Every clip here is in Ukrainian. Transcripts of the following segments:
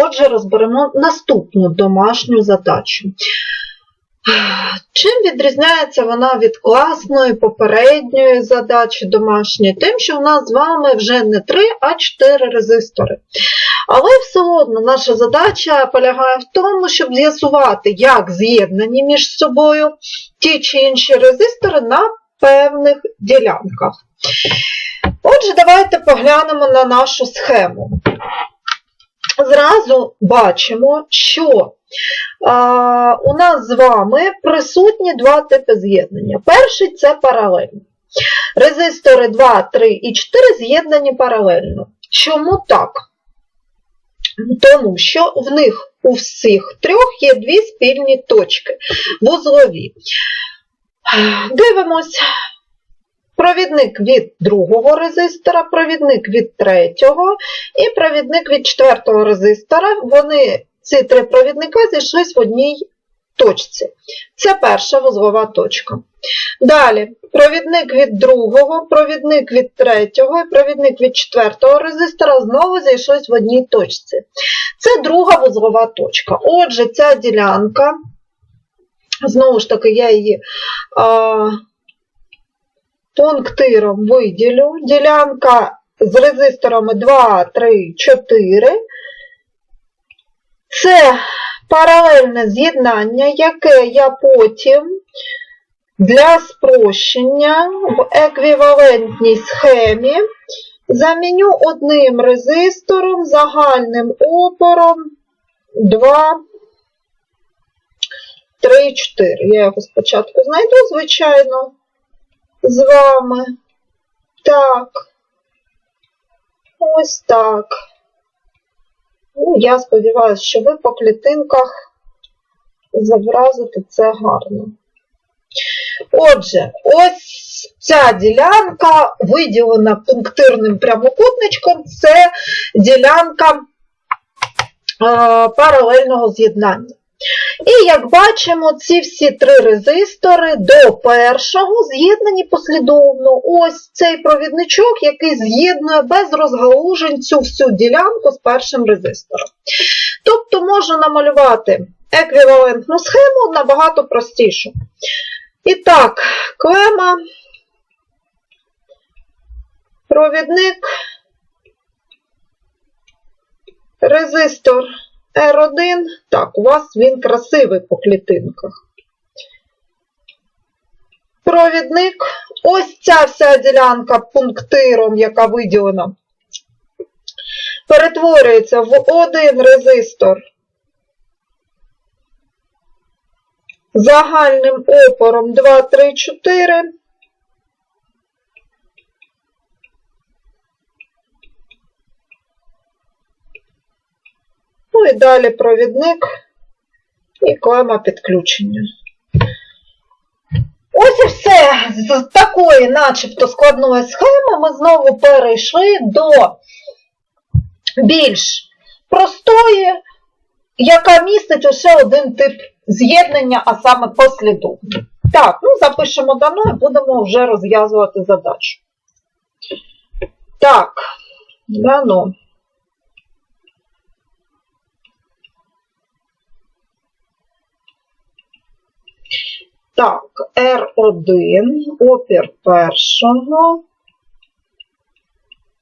Отже, розберемо наступну домашню задачу. Чим відрізняється вона від класної попередньої задачі домашньої? Тим, що у нас з вами вже не 3, а 4 резистори. Але все одно наша задача полягає в тому, щоб з'ясувати, як з'єднані між собою ті чи інші резистори на певних ділянках. Отже, давайте поглянемо на нашу схему. Зразу бачимо, що у нас з вами присутні два типи з'єднання. Перший це паралельно. Резистори 2, 3 і 4 з'єднані паралельно. Чому так? Тому що в них у всіх трьох є дві спільні точки вузлові. Дивимось. Провідник від другого резистора, провідник від третього і провідник від четвертого резистора. Вони, ці три провідника, зійшлись в одній точці. Це перша вузлова точка. Далі, провідник від другого, провідник від третього і провідник від четвертого резистора знову зійшлись в одній точці. Це друга вузлова точка. Отже, ця ділянка, знову ж таки, я її. Пунктиром виділю. Ділянка з резисторами 2, 3, 4. Це паралельне з'єднання, яке я потім для спрощення в еквівалентній схемі заміню одним резистором загальним опором 2, 3, 4. Я його спочатку знайду, звичайно з вами. Так. Ось так. Ну, я сподіваюся, що ви по клітинках зобразите це гарно. Отже, ось ця ділянка, виділена пунктирним прямокутничком, це ділянка е, паралельного з'єднання. І як бачимо, ці всі три резистори до першого з'єднані послідовно. Ось цей провідничок, який з'єднує без розгалужень цю всю ділянку з першим резистором. Тобто можна намалювати еквівалентну схему набагато простішу. І так, клема, провідник, резистор. R1, так, у вас він красивий по клітинках. Провідник, ось ця вся ділянка пунктиром, яка виділена, перетворюється в один резистор загальним опором 2, 3, 4. Ну і далі провідник і клема підключення. Ось і все. З такої, начебто, складної схеми ми знову перейшли до більш простої, яка містить лише один тип з'єднання, а саме послідовний. Так, ну запишемо дано і будемо вже розв'язувати задачу. Так, дано. Так, R1, опір першого,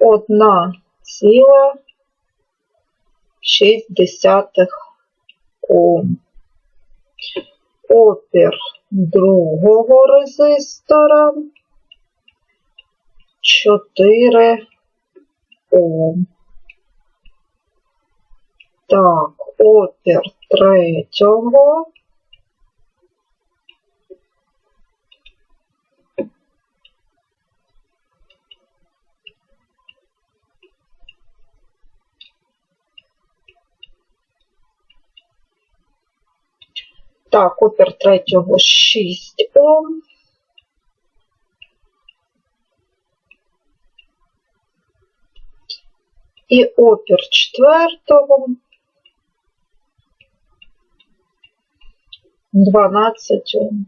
1,6 Ом. Опір другого резистора 4 Ом. Так, опір третього Так, опір третього 6 Ом. І опір четвертого 12 Ом.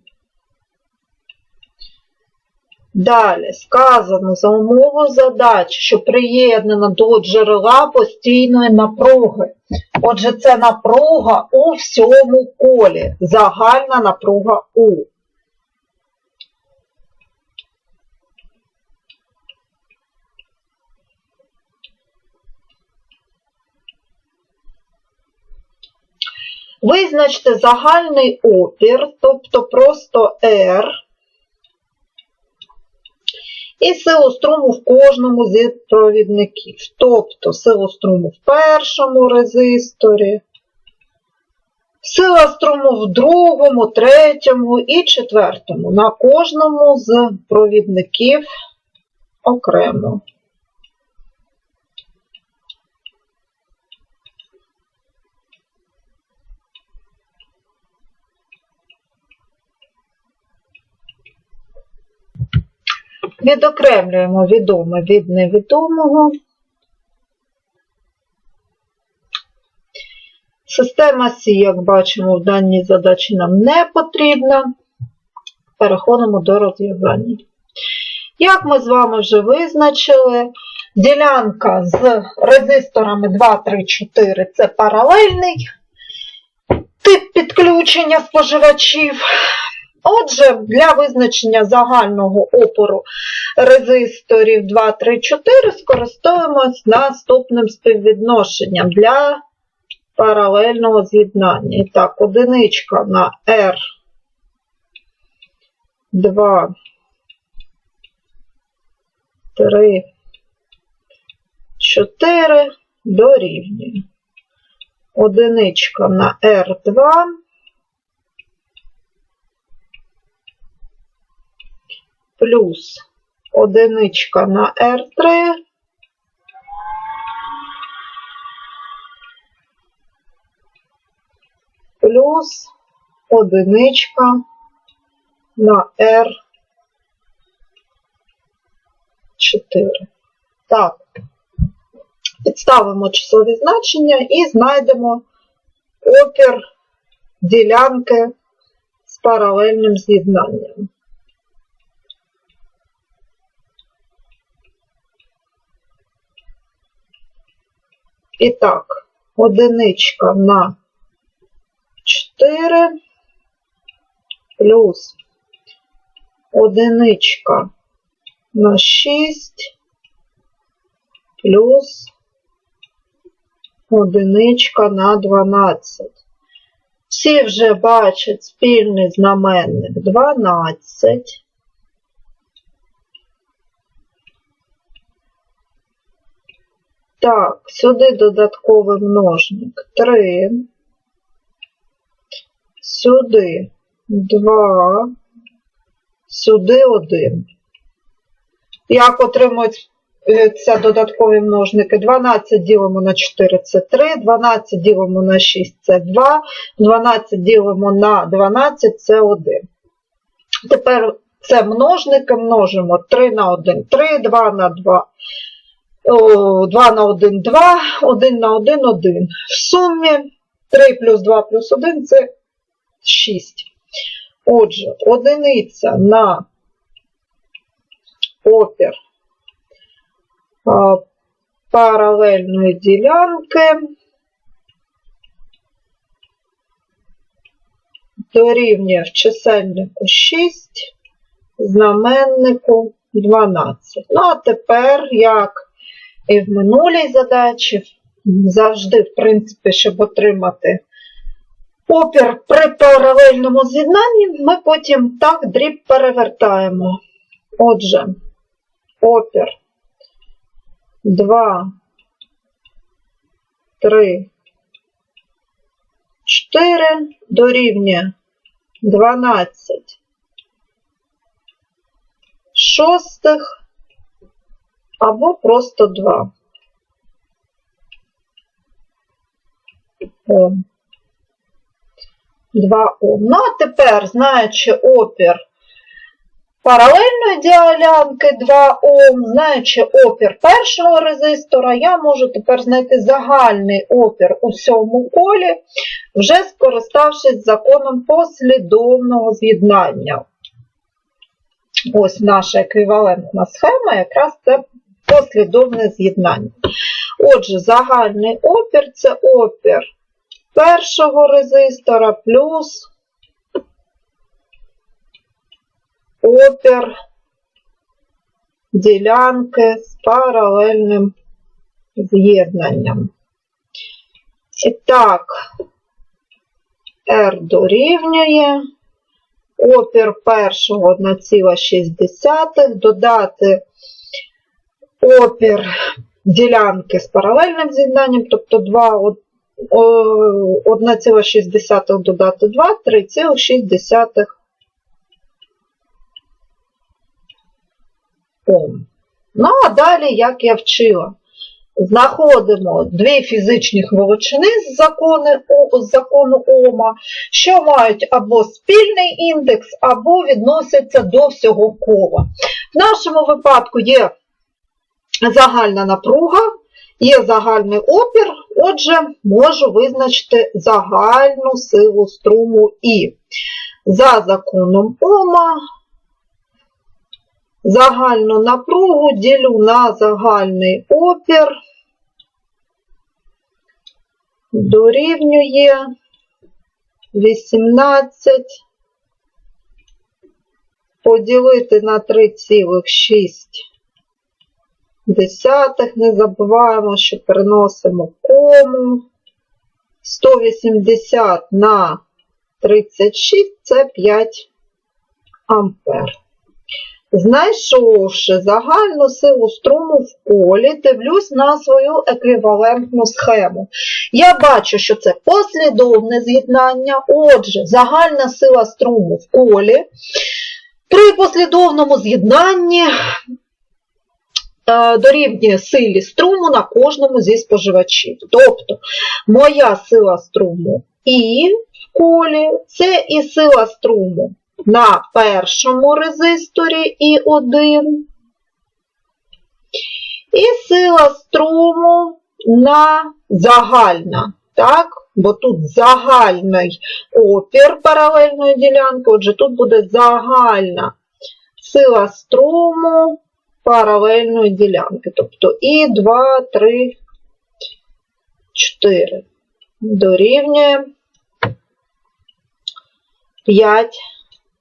Далі сказано за умову задач, що приєднана до джерела постійної напруги Отже, це напруга у всьому колі. Загальна напруга У. Визначте загальний опір, тобто просто R, і силу струму в кожному з провідників. Тобто силу струму в першому резисторі, сила струму в другому, третьому і четвертому. На кожному з провідників окремо. Відокремлюємо відоме від невідомого. Система Сі, як бачимо, в даній задачі нам не потрібна. Переходимо до розв'язання. Як ми з вами вже визначили, ділянка з резисторами 2, 3, 4 це паралельний тип підключення споживачів. Отже, для визначення загального опору резисторів 2, 3, 4 скористаємось наступним співвідношенням для паралельного з'єднання. І так, одиничка на R 2, 3, 4 дорівнює. Одиничка на R2 плюс одиничка на R3 плюс одиничка на R4. Так, підставимо числові значення і знайдемо опір ділянки з паралельним з'єднанням. І так, одиничка на 4 плюс одиничка на 6 плюс одиничка на 12. Всі вже бачать спільний знаменник 12. Так, сюди додатковий множник 3. Сюди 2. Сюди 1. Як отримуються додаткові множники? 12 ділимо на 4 це 3, 12 ділимо на 6 це 2, 12 ділимо на 12 це 1. Тепер це множники множимо 3 на 1, 3, 2 на 2. 2 на 1 2, 1 на 1 1. В сумі 3 плюс 2 плюс 1 це 6. Отже, одиниця на опір паралельної ділянки дорівнює в чисельнику 6, знаменнику 12. Ну, а тепер, як і в минулій задачі, завжди, в принципі, щоб отримати опір при паралельному з'єднанні, ми потім так дріб перевертаємо. Отже, опір. 2, 3, 4 дорівнює 12 шостих або просто 2. Ом. 2 Ом. Ну, а тепер, знаючи опір паралельної діалянки 2 Ом, знаючи опір першого резистора, я можу тепер знайти загальний опір у всьому колі, вже скориставшись законом послідовного з'єднання. Ось наша еквівалентна схема, якраз це послідовне з'єднання. Отже, загальний опір це опір першого резистора плюс опір ділянки з паралельним з'єднанням. І так, R дорівнює опір першого 1,6, додати опір ділянки з паралельним з'єднанням, тобто 2, о- о, 1,6 додати 2, 3,6 Ом. Ну, а далі, як я вчила, знаходимо дві фізичних величини з закону, з закону Ома, що мають або спільний індекс, або відносяться до всього кола. В нашому випадку є загальна напруга, є загальний опір, отже, можу визначити загальну силу струму І. За законом Ома загальну напругу ділю на загальний опір, дорівнює 18 поділити на 3,6. Десятих. Не забуваємо, що переносимо кому. 180 на 36 це 5 ампер. Знайшовши загальну силу струму в колі, дивлюсь на свою еквівалентну схему. Я бачу, що це послідовне з'єднання. Отже, загальна сила струму в колі. При послідовному з'єднанні дорівнює силі струму на кожному зі споживачів. Тобто, моя сила струму І в колі це і сила струму на першому резисторі І1, і сила струму на загальна. Так? Бо тут загальний опір паралельної ділянки, отже, тут буде загальна сила струму паралельної ділянки. Тобто І 2, 3, 4 дорівнює 5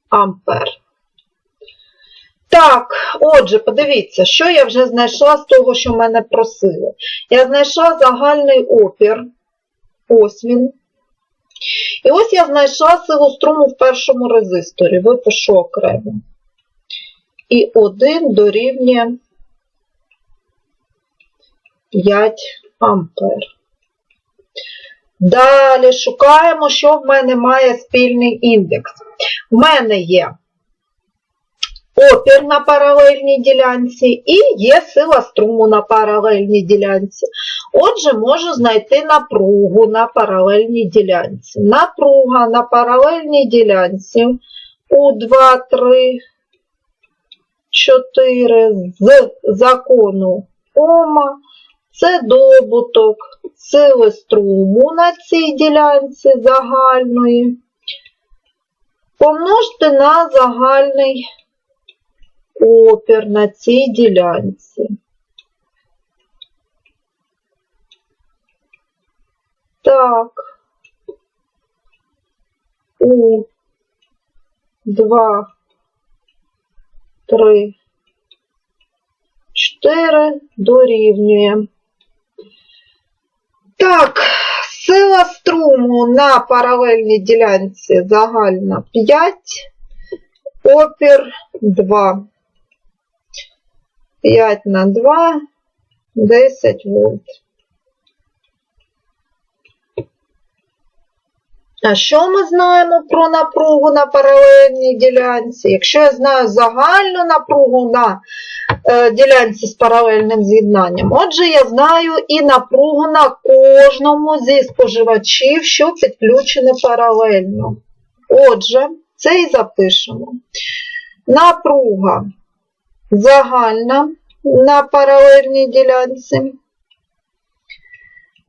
ампер. Так, отже, подивіться, що я вже знайшла з того, що мене просили. Я знайшла загальний опір. Ось він. І ось я знайшла силу струму в першому резисторі. Випишу окремо. І 1 дорівнює 5 ампер. Далі шукаємо, що в мене має спільний індекс. В мене є опір на паралельній ділянці і є сила струму на паралельній ділянці. Отже, можу знайти напругу на паралельній ділянці. Напруга на паралельній ділянці у 2, 3, 4 з закону Ома це добуток сили струму на цій ділянці загальної. Помножте на загальний опір на цій ділянці. Так. У 2, 3, 4 дорівнює. Так, сила струму на паралельній ділянці загальна 5, опір 2. 5 на 2, 10 вольт. А що ми знаємо про напругу на паралельній ділянці? Якщо я знаю загальну напругу на е, ділянці з паралельним з'єднанням, отже, я знаю і напругу на кожному зі споживачів, що підключені паралельно. Отже, це і запишемо. Напруга загальна на паралельній ділянці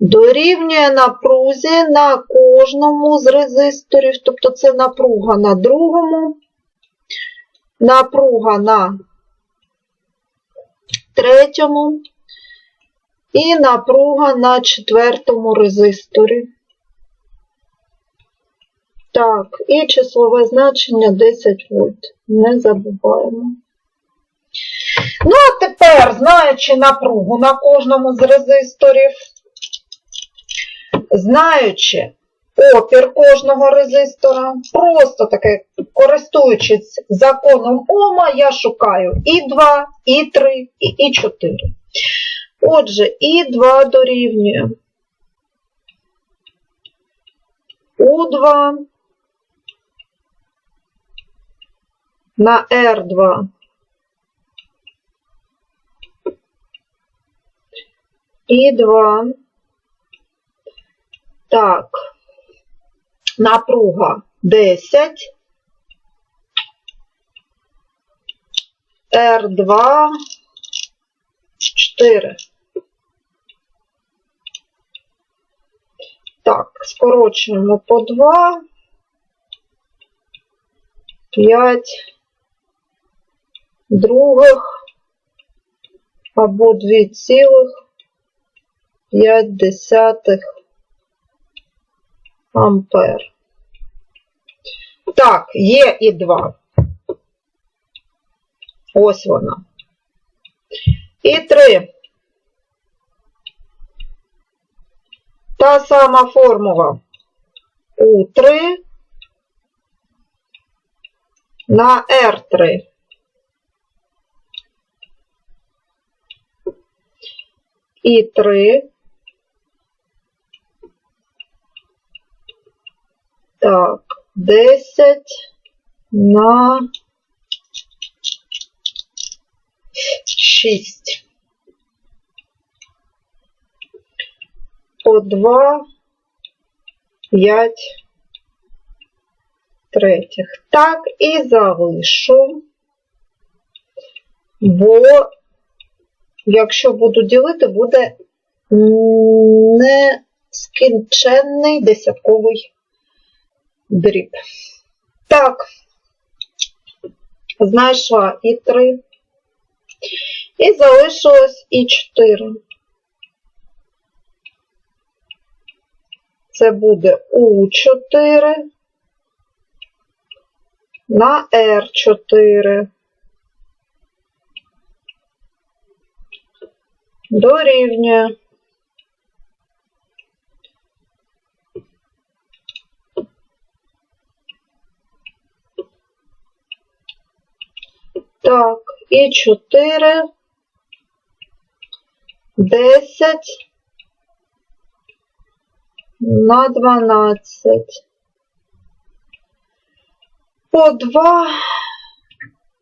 дорівнює напрузі на кожному з резисторів, тобто це напруга на другому, напруга на третьому І напруга на четвертому резисторі. Так, і числове значення 10 вольт. Не забуваємо. Ну, а тепер, знаючи напругу на кожному з резисторів, знаючи опір кожного резистора, просто таке, користуючись законом Ома, я шукаю і 2, і 3, і, і 4. Отже, і 2 дорівнює. У2 на R2 і 2. Так, напруга 10, R2, 4. Так, скорочуємо по 2, 5 других. Або 2,5 ампер. Так, є і 2. Ось вона. І 3. Та сама формула. У3 на R3. І 3. Так, 10 на 6. По 2, 5 третіх. Так і залишу, бо якщо буду ділити, буде нескінченний десятковий дріб. Так, знайшла і 3. І залишилось і 4. Це буде У4 на R4. Дорівнює. Так, і 4, 10 на 12. По 2,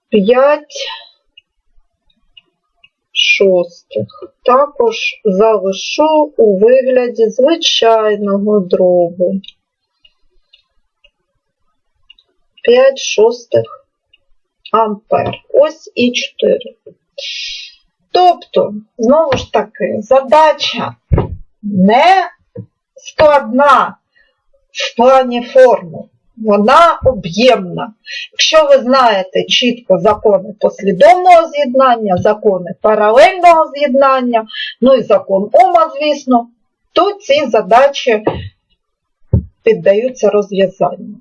5 шостих. Також залишу у вигляді звичайного дробу. 5 шостих ампер. Ось і 4. Тобто, знову ж таки, задача не складна в плані форму, вона об'ємна. Якщо ви знаєте чітко закони послідовного з'єднання, закони паралельного з'єднання, ну і закон Ома, звісно, то ці задачі піддаються розв'язанню.